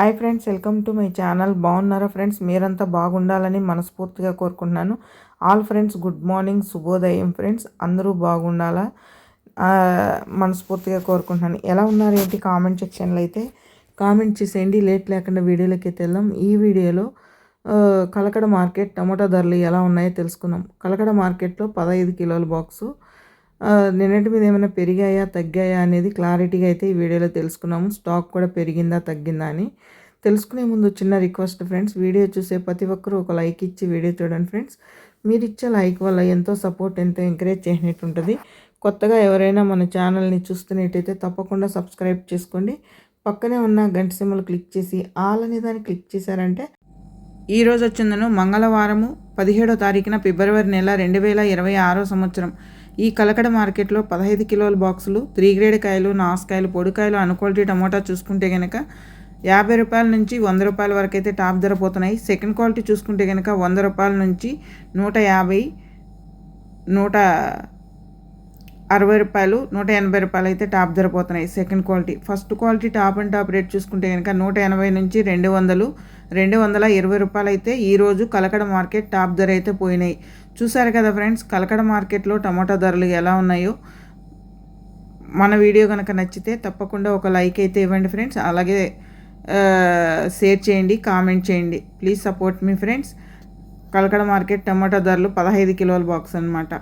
Hi friends welcome to my channel. బాగున్నారా friends? మీరంతా బాగుండాలని మనస్ఫూర్తిగా కోరుకుంటున్నాను. ఆల్ ఫ్రెండ్స్ గుడ్ మార్నింగ్ శుభోదయం ఫ్రెండ్స్. అందరూ బాగుండాలా? మనస్ఫూర్తిగా కోరుకుంటున్నాను. ఎలా ఉన్నారు ఏంటి కామెంట్ సెక్షన్లో అయితే? కామెంట్ చేసేయండి. లేట్ లేకుండా వీడియోలోకి అయితే వెళ్దాం. ఈ వీడియోలో కలకడ మార్కెట్ టమాటా ధరలు ఎలా ఉన్నాయో తెలుసుకుందాం. కలకడ మార్కెట్లో పదహైదు కిలోల బాక్సు నిన్నటి మీద ఏమైనా పెరిగాయా తగ్గాయా అనేది క్లారిటీగా అయితే ఈ వీడియోలో తెలుసుకున్నాము. స్టాక్ కూడా పెరిగిందా తగ్గిందా అని తెలుసుకునే ముందు చిన్న రిక్వెస్ట్ ఫ్రెండ్స్. వీడియో చూసే ప్రతి ఒక్కరూ ఒక లైక్ ఇచ్చి వీడియో చూడండి ఫ్రెండ్స్. మీరు ఇచ్చే లైక్ వల్ల ఎంతో సపోర్ట్ ఎంతో ఎంకరేజ్ చేసినట్టు ఉంటుంది. కొత్తగా ఎవరైనా మన ఛానల్ని చూస్తున్నట్టయితే తప్పకుండా సబ్స్క్రైబ్ చేసుకోండి. పక్కనే ఉన్న గంట సింబల్ క్లిక్ చేసి ఆల్ అనే దాన్ని క్లిక్ చేశారంటే ఈరోజు వచ్చిందను మంగళవారము పదిహేడో తారీఖున ఫిబ్రవరి నెల రెండు వేల ఇరవై ఆరో సంవత్సరం. ఈ కలకడ మార్కెట్లో పదహైదు కిలోల బాక్సులు త్రీ గ్రేడ్ కాయలు నాసుకాయలు పొడికాయలు అన్క్వాలిటీ టమోటా చూసుకుంటే కనుక యాభై రూపాయల నుంచి వంద రూపాయల వరకు అయితే టాప్ ధర పోతున్నాయి. సెకండ్ క్వాలిటీ చూసుకుంటే కనుక వంద రూపాయల నుంచి నూట యాభై నూట అరవై రూపాయలు నూట ఎనభై రూపాయలు అయితే టాప్ ధర పోతున్నాయి second quality first quality top and top rate చూసుకుంటే కనుక నూట ఎనభై నుంచి రెండు వందలు రెండు వందల ఇరవై రూపాయలు అయితే ఈరోజు కలకడ మార్కెట్ టాప్ ధర అయితే పోయినాయి. చూసారు కదా ఫ్రెండ్స్ కలకడ మార్కెట్లో టమాటా ధరలు ఎలా ఉన్నాయో? మన వీడియో కనుక నచ్చితే తప్పకుండా ఒక లైక్ అయితే ఇవ్వండి ఫ్రెండ్స్. అలాగే షేర్ చేయండి కామెంట్ చేయండి. ప్లీజ్ సపోర్ట్ మీ ఫ్రెండ్స్ కలకడ మార్కెట్ టమాటా ధరలు పదహైదు కిలోల బాక్స్ అనమాట